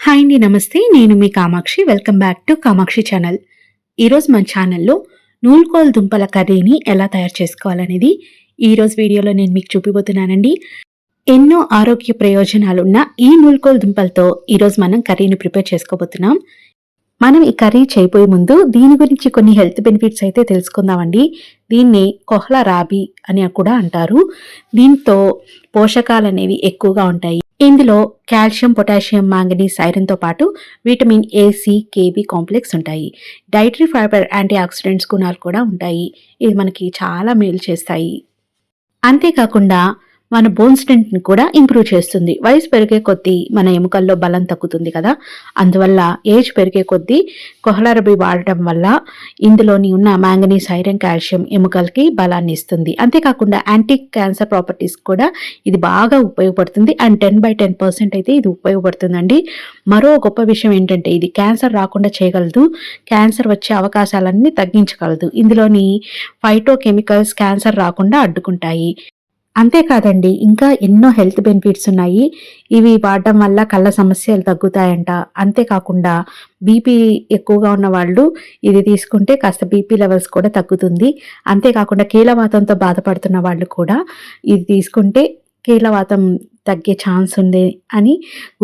Hi అండి నమస్తే. నేను మీ Kamakshi. Welcome back to Kamakshi channel ఈరోజు మన ఛానల్లో నూల్కోల్ దుంపల కర్రీని ఎలా తయారు చేసుకోవాలనేది ఈరోజు వీడియోలో నేను మీకు చూపిపోతున్నానండి ఎన్నో ఆరోగ్య ప్రయోజనాలున్న ఈ నూల్కోల్ దుంపలతో ఈరోజు మనం కర్రీని ప్రిపేర్ చేసుకోబోతున్నాం. మనం ఈ కర్రీ చేయబోయే ముందు దీని గురించి కొన్ని హెల్త్ బెనిఫిట్స్ అయితే తెలుసుకుందామండి. దీన్ని కొహ్ల రాబి అని కూడా అంటారు. దీంతో పోషకాలు అనేవి ఎక్కువగా ఉంటాయి. ఇందులో కాల్షియం పొటాషియం మాంగనీస్ ఐరన్తో పాటు vitamin A C K B complex ఉంటాయి. డైటరీ ఫైబర్ యాంటీ ఆక్సిడెంట్స్ గుణాలు కూడా ఉంటాయి. ఇది మనకి చాలా మేలు చేస్తాయి. అంతేకాకుండా మన బోన్ స్ట్రెంత్ని కూడా ఇంప్రూవ్ చేస్తుంది. వయసు పెరిగే కొద్దీ మన ఎముకల్లో బలం తగ్గుతుంది కదా? అందువల్ల ఏజ్ పెరిగే కొద్దీ కొహలరబి వాడటం వల్ల ఇందులోని ఉన్న మ్యాంగనీస్ ఐరన్ కాల్షియం ఎముకలకి బలాన్ని ఇస్తుంది. అంతేకాకుండా యాంటీ క్యాన్సర్ ప్రాపర్టీస్ కూడా ఇది బాగా ఉపయోగపడుతుంది and ten by ten percent అయితే ఇది ఉపయోగపడుతుందండి. మరో గొప్ప విషయం ఏంటంటే ఇది క్యాన్సర్ రాకుండా చేయగలదు. క్యాన్సర్ వచ్చే అవకాశాలన్నీ తగ్గించగలదు. ఇందులోని ఫైటో కెమికల్స్ క్యాన్సర్ రాకుండా అడ్డుకుంటాయి. అంతేకాదండి ఇంకా ఎన్నో హెల్త్ బెనిఫిట్స్ ఉన్నాయి. ఇవి వాడడం వల్ల కళ్ళ సమస్యలు తగ్గుతాయంట. అంతేకాకుండా బీపీ ఎక్కువగా ఉన్న వాళ్ళు ఇది తీసుకుంటే కాస్త బీపీ లెవెల్స్ కూడా తగ్గుతుంది. అంతేకాకుండా కీలవాతంతో బాధపడుతున్న వాళ్ళు కూడా ఇది తీసుకుంటే కీలవాతం తగ్గే ఛాన్స్ ఉంది అని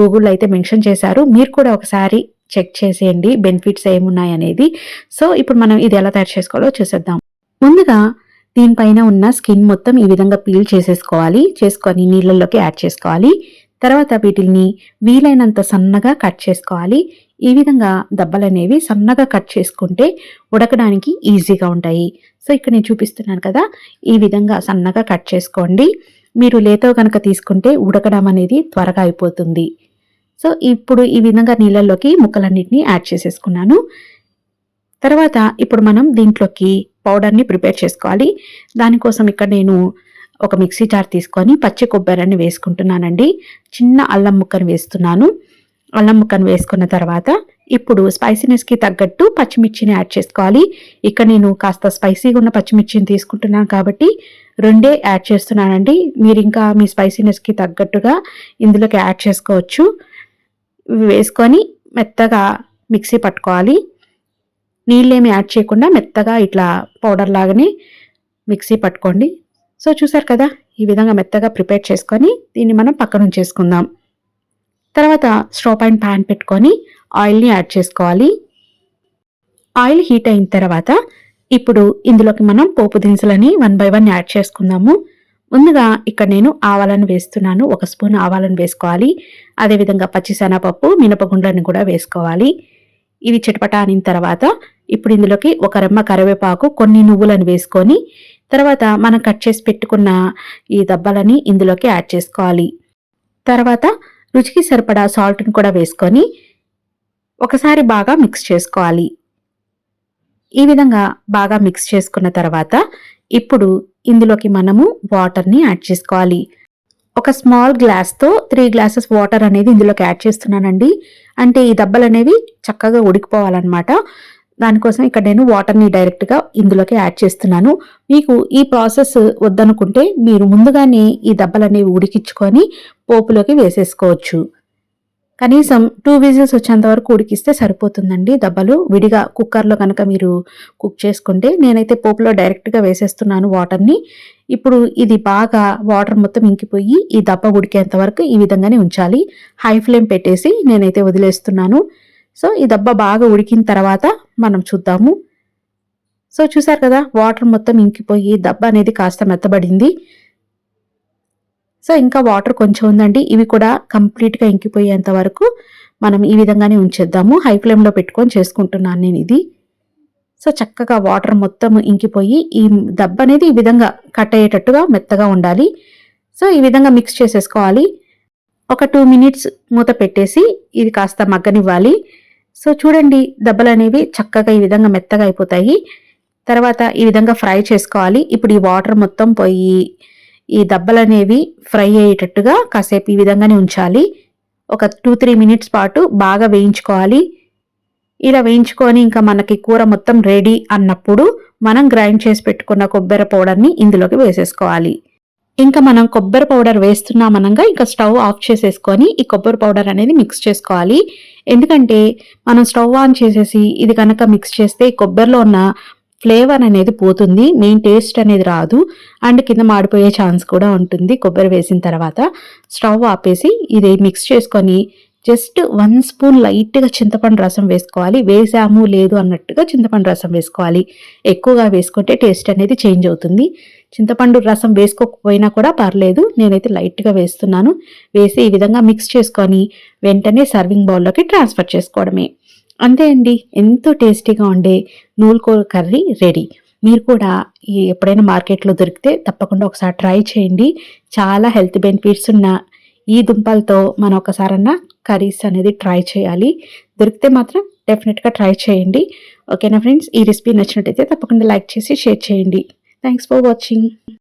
గూగుల్లో అయితే మెన్షన్ చేశారు. మీరు కూడా ఒకసారి చెక్ చేసేయండి బెనిఫిట్స్ ఏమున్నాయి అనేది సో ఇప్పుడు మనం ఇది ఎలా తయారు చేసుకోవాలో చూసేద్దాం. ముందుగా దీనిపైన ఉన్న స్కిన్ మొత్తం ఈ విధంగా పీల్ చేసేసుకోవాలి. చేసుకొని నీళ్ళల్లోకి యాడ్ చేసుకోవాలి. తర్వాత వీటిని వీలైనంత సన్నగా కట్ చేసుకోవాలి. ఈ విధంగా దెబ్బలు అనేవి సన్నగా కట్ చేసుకుంటే ఉడకడానికి ఈజీగా ఉంటాయి. సో ఇక్కడ నేను చూపిస్తున్నాను కదా ఈ విధంగా సన్నగా కట్ చేసుకోండి. మీరు లేతో కనుక తీసుకుంటే ఉడకడం అనేది త్వరగా అయిపోతుంది. సో ఇప్పుడు ఈ విధంగా నీళ్ళల్లోకి ముక్కలన్నిటిని యాడ్ చేసేసుకున్నాను. తర్వాత ఇప్పుడు మనం దీంట్లోకి పౌడర్ని ప్రిపేర్ చేసుకోవాలి. దానికోసం ఇక్కడ నేను ఒక మిక్సీ జార్ తీసుకొని పచ్చి కొబ్బరిని వేసుకుంటున్నానండి. చిన్న అల్లం ముక్కను వేస్తున్నాను. అల్లం ముక్కను వేసుకున్న తర్వాత ఇప్పుడు స్పైసీనెస్కి తగ్గట్టు పచ్చిమిర్చిని యాడ్ చేసుకోవాలి. ఇక్కడ నేను కాస్త స్పైసీగా ఉన్న పచ్చిమిర్చిని తీసుకుంటున్నాను కాబట్టి రెండే యాడ్ చేస్తున్నానండి. మీరు ఇంకా మీ స్పైసీనెస్కి తగ్గట్టుగా ఇందులోకి యాడ్ చేసుకోవచ్చు. వేసుకొని మెత్తగా మిక్సీ పట్టుకోవాలి. నీళ్ళేమి యాడ్ చేయకుండా మెత్తగా ఇట్లా పౌడర్ లాగానే మిక్సీ పట్టుకోండి. సో చూసారు కదా ఈ విధంగా మెత్తగా ప్రిపేర్ చేసుకొని దీన్ని మనం పక్కన ఉంచేసుకుందాం. తర్వాత స్టవ్ పైన ప్యాన్ పెట్టుకొని ఆయిల్ని యాడ్ చేసుకోవాలి. ఆయిల్ హీట్ అయిన తర్వాత ఇప్పుడు ఇందులోకి మనం పోపు దినుసులని వన్ బై వన్ యాడ్ చేసుకుందాము. ముందుగా ఇక్కడ నేను ఆవాలను వేస్తున్నాను. ఒక స్పూన్ ఆవాలను వేసుకోవాలి. అదేవిధంగా పచ్చిసెనపప్పు మినపగుండ్లను కూడా వేసుకోవాలి. ఇవి చిటపట అనిన తర్వాత ఇప్పుడు ఇందులోకి ఒక రెమ్మ కరివేపాకు కొన్ని నువ్వులను వేసుకొని తర్వాత మనం కట్ చేసి పెట్టుకున్న ఈ దబ్బలని ఇందులోకి యాడ్ చేసుకోవాలి. తర్వాత రుచికి సరిపడా సాల్ట్ని కూడా వేసుకొని ఒకసారి బాగా మిక్స్ చేసుకోవాలి. ఈ విధంగా బాగా మిక్స్ చేసుకున్న తర్వాత ఇప్పుడు ఇందులోకి మనము వాటర్ని యాడ్ చేసుకోవాలి. ఒక స్మాల్ గ్లాస్తో త్రీ గ్లాసెస్ వాటర్ అనేది ఇందులోకి యాడ్ చేస్తున్నానండి. అంటే ఈ దెబ్బలు అనేవి చక్కగా ఉడికిపోవాలన్నమాట. దానికోసం ఇక్కడ నేను వాటర్ని డైరెక్ట్గా ఇందులోకి యాడ్ చేస్తున్నాను. మీకు ఈ ప్రాసెస్ వద్దనుకుంటే మీరు ముందుగానే ఈ దెబ్బలనేవి ఉడికించుకొని పోపులోకి వేసేసుకోవచ్చు. కనీసం టూ విజిల్స్ వచ్చేంత వరకు ఉడికిస్తే సరిపోతుందండి దెబ్బలు. విడిగా కుక్కర్లో కనుక మీరు కుక్ చేసుకుంటే నేనైతే పోపులో డైరెక్ట్గా వేసేస్తున్నాను వాటర్ని ఇప్పుడు ఇది బాగా వాటర్ మొత్తం ఇంకిపోయి ఈ దెబ్బ ఉడికేంత వరకు ఈ విధంగానే ఉంచాలి. హై ఫ్లేమ్ పెట్టేసి నేనైతే వదిలేస్తున్నాను. సో ఈ దెబ్బ బాగా ఉడికిన తర్వాత మనం చూద్దాము. సో చూసారు కదా వాటర్ మొత్తం ఇంకిపోయి దెబ్బ అనేది కాస్త మెత్తబడింది. సో ఇంకా వాటర్ కొంచెం ఉందండి ఇవి కూడా కంప్లీట్గా ఇంకిపోయేంత వరకు మనం ఈ విధంగానే ఉంచేద్దాము. హై ఫ్లేమ్లో పెట్టుకొని చేసుకుంటున్నాను నేను ఇది. సో చక్కగా వాటర్ మొత్తం ఇంకిపోయి ఈ దెబ్బ అనేది ఈ విధంగా కట్ అయ్యేటట్టుగా మెత్తగా ఉండాలి. సో ఈ విధంగా మిక్స్ చేసేసుకోవాలి. ఒక టూ మినిట్స్ మూత పెట్టేసి ఇది కాస్త మగ్గనివ్వాలి. సో చూడండి దెబ్బలు అనేవి చక్కగా ఈ విధంగా మెత్తగా అయిపోతాయి. తర్వాత ఈ విధంగా ఫ్రై చేసుకోవాలి. ఇప్పుడు ఈ వాటర్ మొత్తం పోయి ఈ దెబ్బలు అనేవి ఫ్రై అయ్యేటట్టుగా కాసేపు ఈ విధంగానే ఉంచాలి. ఒక టూ త్రీ మినిట్స్ పాటు బాగా వేయించుకోవాలి. ఇలా వేయించుకొని ఇంకా మనకి కూర మొత్తం రెడీ అన్నప్పుడు మనం గ్రైండ్ చేసి పెట్టుకున్న కొబ్బరి పౌడర్ని ఇందులోకి వేసేసుకోవాలి. ఇంకా మనం కొబ్బరి పౌడర్ వేస్తున్నామనగా ఇంకా స్టవ్ ఆఫ్ చేసేసుకొని ఈ కొబ్బరి పౌడర్ అనేది మిక్స్ చేసుకోవాలి. ఎందుకంటే మనం స్టవ్ ఆన్ చేసేసి ఇది కనుక మిక్స్ చేస్తే కొబ్బరిలో ఉన్న ఫ్లేవర్ అనేది పోతుంది మెయిన్ టేస్ట్ అనేది రాదు అండ్ కింద మాడిపోయే ఛాన్స్ కూడా ఉంటుంది కొబ్బరి వేసిన తర్వాత. స్టవ్ ఆపేసి ఇది మిక్స్ చేసుకొని జస్ట్ వన్ స్పూన్ లైట్గా చింతపండు రసం వేసుకోవాలి. వేసాము లేదు అన్నట్టుగా చింతపండు రసం వేసుకోవాలి. ఎక్కువగా వేసుకుంటే టేస్ట్ అనేది చేంజ్ అవుతుంది. చింతపండు రసం వేసుకోకపోయినా కూడా పర్లేదు. నేనైతే లైట్గా వేస్తున్నాను. వేసి ఈ విధంగా మిక్స్ చేసుకొని వెంటనే సర్వింగ్ బౌల్లోకి ట్రాన్స్ఫర్ చేసుకోవడమే. అంతే అండి. ఎంతో టేస్టీగా ఉండే నూలుకూర కర్రీ రెడీ. మీరు కూడా ఎప్పుడైనా మార్కెట్లో దొరికితే తప్పకుండా ఒకసారి ట్రై చేయండి. చాలా హెల్త్ బెనిఫిట్స్ ఉన్న ఈ దుంపలతో మనం ఒకసారన్నా కర్రీస్ అనేది ట్రై చేయాలి. దొరికితే మాత్రం డెఫినెట్గా ట్రై చేయండి. ఓకేనా ఫ్రెండ్స్? ఈ రెసిపీ నచ్చినట్టయితే తప్పకుండా లైక్ చేసి షేర్ చేయండి. Thanks for watching.